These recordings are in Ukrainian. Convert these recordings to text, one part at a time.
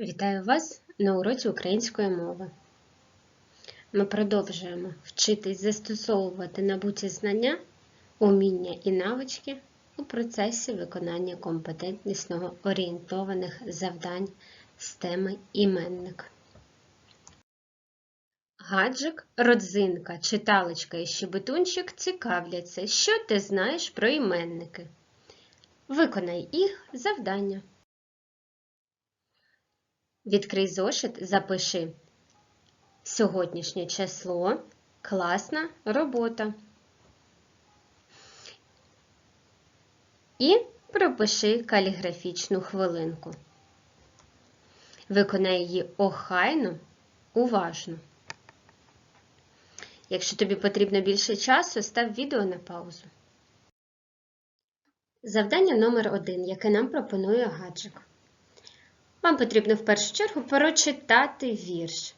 Вітаю вас на уроці української мови. Ми продовжуємо вчитись застосовувати набуті знання, уміння і навички у процесі виконання компетентнісно орієнтованих завдань з теми іменник. Гаджик, родзинка, читалочка і щебетунчик цікавляться, що ти знаєш про іменники. Виконай їх завдання. Відкрий зошит, запиши. Сьогоднішнє число класна робота. І пропиши каліграфічну хвилинку. Виконай її охайно, уважно. Якщо тобі потрібно більше часу, став відео на паузу. Завдання номер один, яке нам пропонує гаджик. Вам потрібно в першу чергу прочитати вірш.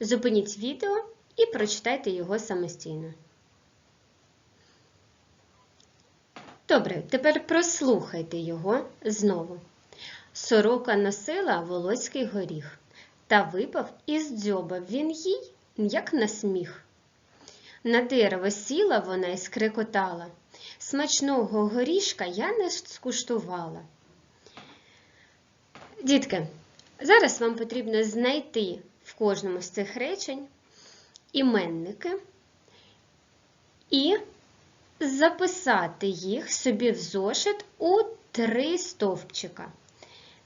Зупиніть відео і прочитайте його самостійно. Добре, тепер прослухайте його знову. Сорока носила волоський горіх, та випав із дзьоба він їй, як на сміх. На дерево сіла вона і скрикотала. Смачного горішка я не скуштувала. Дітки, зараз вам потрібно знайти в кожному з цих речень іменники і записати їх собі в зошит у три стовпчика,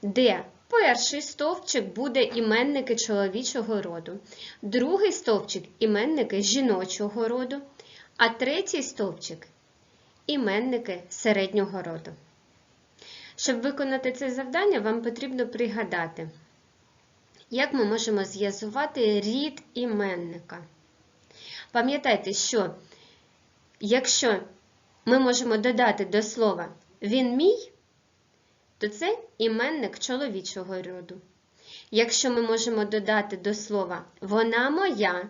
де перший стовпчик буде іменники чоловічого роду, другий стовпчик іменники жіночого роду, а третій стовпчик іменники середнього роду. Щоб виконати це завдання, вам потрібно пригадати, як ми можемо зв'язувати рід іменника. Пам'ятайте, що якщо ми можемо додати до слова він мій, то це іменник чоловічого роду. Якщо ми можемо додати до слова вона моя,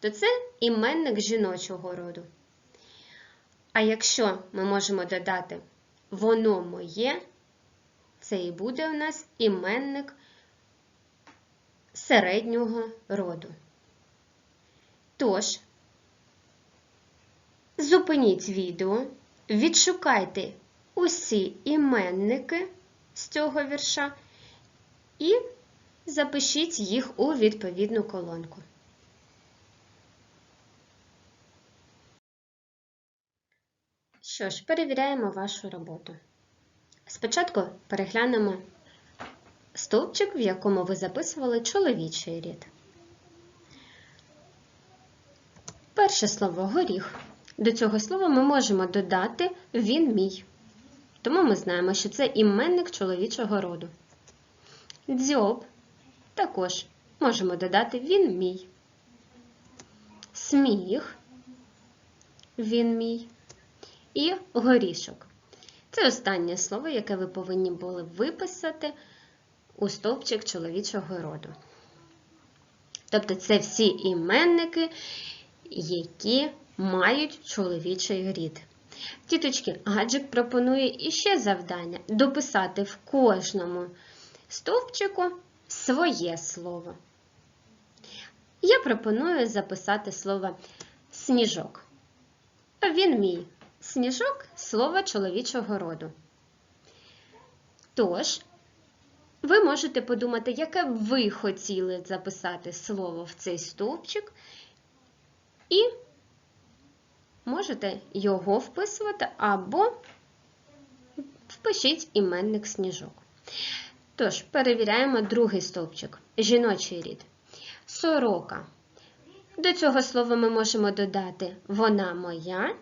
то це іменник жіночого роду. А якщо ми можемо додати воно моє, це і буде у нас іменник середнього роду. Тож, зупиніть відео, відшукайте усі іменники з цього вірша і запишіть їх у відповідну колонку. Що ж, перевіряємо вашу роботу. Спочатку переглянемо стовпчик, в якому ви записували чоловічий рід. Перше слово горіх. До цього слова ми можемо додати він мій. Тому ми знаємо, що це іменник чоловічого роду. Дзьоб також можемо додати він мій. Сміх він мій і горішок. Це останнє слово, яке ви повинні були виписати у стовпчик чоловічого роду. Тобто це всі іменники, які мають чоловічий рід. Тіточки, гаджик пропонує іще завдання дописати в кожному стовпчику своє слово. Я пропоную записати слово сніжок. Він мій. Сніжок слово чоловічого роду. Тож, ви можете подумати, яке ви хотіли записати слово в цей стовпчик, і можете його вписувати або впишіть іменник сніжок. Тож, перевіряємо другий стовпчик жіночий рід. Сорока. До цього слова ми можемо додати вона моя.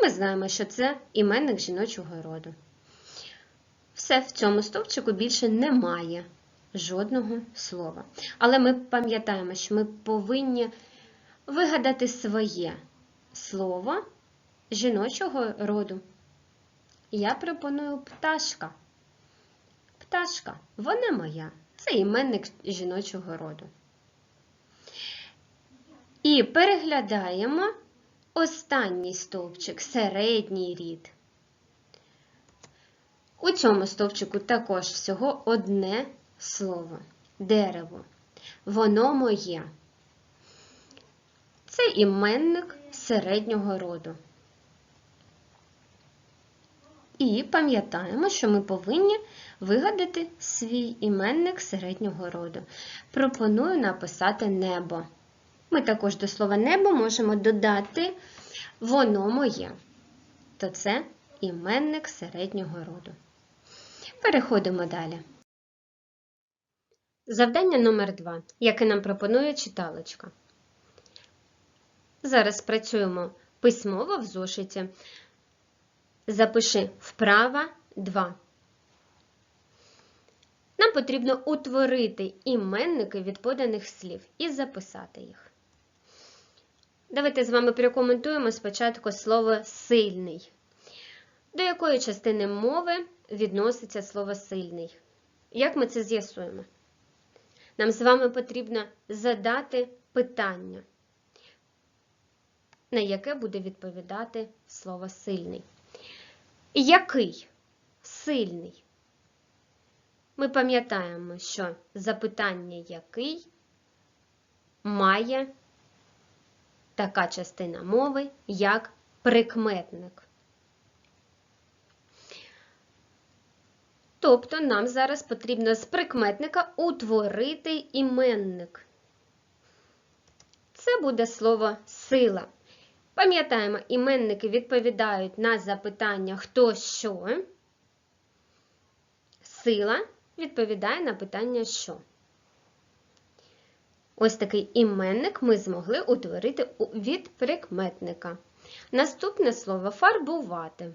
Ми знаємо, що це іменник жіночого роду. Все в цьому стовпчику більше немає жодного слова. Але ми пам'ятаємо, що ми повинні вигадати своє слово жіночого роду. Я пропоную пташка. Пташка, вона моя. Це іменник жіночого роду. І переглядаємо останній стовпчик середній рід. У цьому стовпчику також всього одне слово дерево. Воно моє. Це іменник середнього роду. І пам'ятаємо, що ми повинні вигадати свій іменник середнього роду. Пропоную написати небо. Ми також до слова небо можемо додати воно моє. То це іменник середнього роду. Переходимо далі. Завдання номер 2, яке нам пропонує читалочка. Зараз працюємо письмово в зошиті. Запиши вправа 2. Нам потрібно утворити іменники від поданих слів і записати їх. Давайте з вами прокоментуємо спочатку слово сильний. До якої частини мови відноситься слово сильний? Як ми це з'ясуємо? Нам з вами потрібно задати питання, на яке буде відповідати слово сильний. Який? Сильний. Ми пам'ятаємо, що запитання який має така частина мови, як прикметник. Тобто нам зараз потрібно з прикметника утворити іменник. Це буде слово сила. Пам'ятаємо, іменники відповідають на запитання хто що. Сила відповідає на питання що. Ось такий іменник ми змогли утворити від прикметника. Наступне слово фарбувати.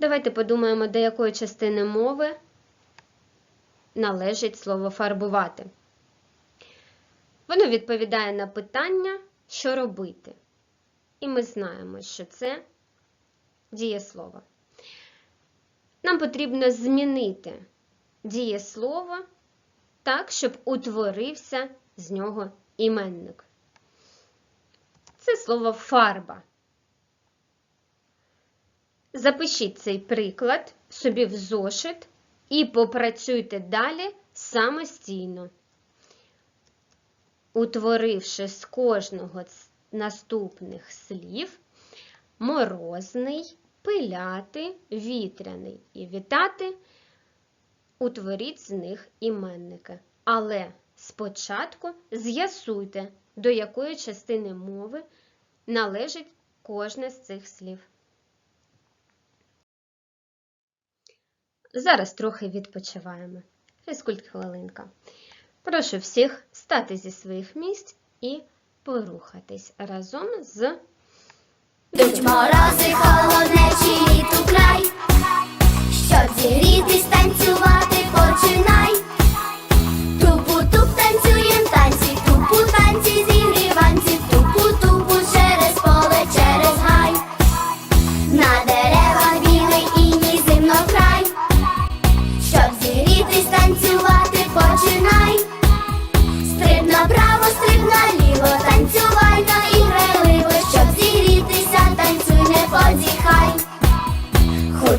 Давайте подумаємо, до якої частини мови належить слово фарбувати. Воно відповідає на питання, що робити. І ми знаємо, що це дієслово. Нам потрібно змінити дієслово так, щоб утворився з нього іменник. Це слово фарба. Запишіть цей приклад собі в зошит і попрацюйте далі самостійно, утворивши з кожного з наступних слів морозний, пиляти, вітряний і вітати, утворіть з них іменники. Але спочатку з'ясуйте, до якої частини мови належить кожне з цих слів. Зараз трохи відпочиваємо. Фізкульт хвилинка. Прошу всіх стати зі своїх місць і порухатись разом з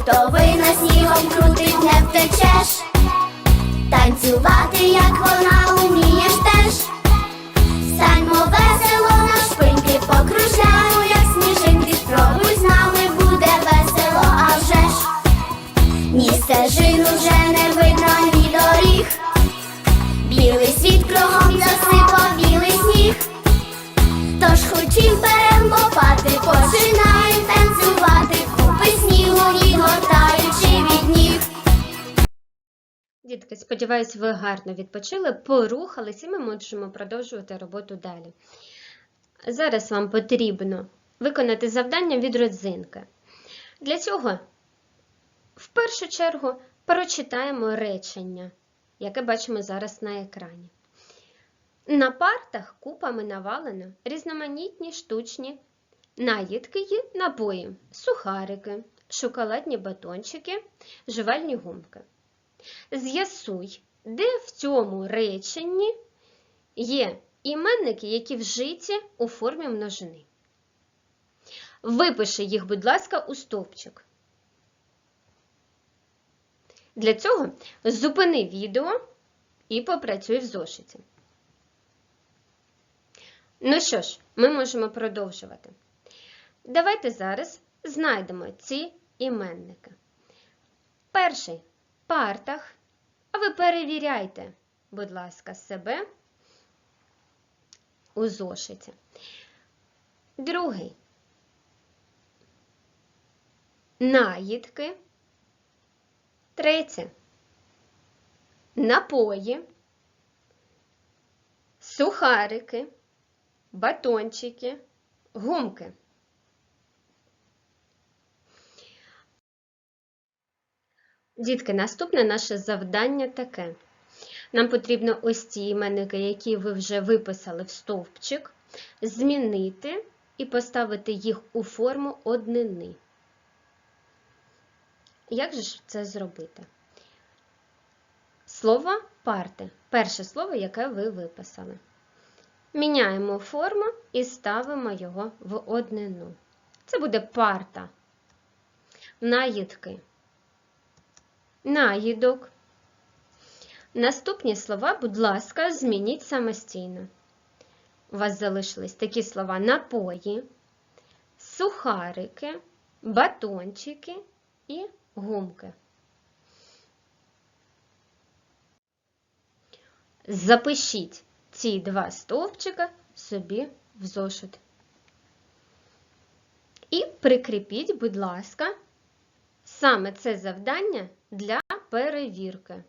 Хутовина снігом крутить, не втечеш. Танцювати, як вона Дітки, сподіваюсь, ви гарно відпочили, порухались, і ми можемо продовжувати роботу далі. Зараз вам потрібно виконати завдання від родзинки. Для цього, в першу чергу, прочитаємо речення, яке бачимо зараз на екрані. На партах купами навалено різноманітні штучні наїдки і напої, сухарики, шоколадні батончики, жувальні гумки. З'ясуй, де в цьому реченні є іменники, які вжиті у формі множини. Випиши їх, будь ласка, у стовпчик. Для цього зупини відео і попрацюй в зошиті. Ну що ж, ми можемо продовжувати. Давайте зараз знайдемо ці іменники. Перший партах. А ви перевіряйте, будь ласка, себе у зошиті. Другий. Наїдки. Третє. Напої. Сухарики. Батончики. Гумки. Дітки, наступне наше завдання таке. Нам потрібно ось ці іменники, які ви вже виписали в стовпчик, змінити і поставити їх у форму однини. Як же ж це зробити? Слово парти. Перше слово, яке ви виписали. Міняємо форму і ставимо його в однину. Це буде парта. Наїдки. Наїдок. Наступні слова, будь ласка, змініть самостійно. У вас залишились такі слова напої, сухарики, батончики і гумки. Запишіть ці два стовпчика собі в зошит. І прикріпіть, будь ласка, саме це завдання для перевірки.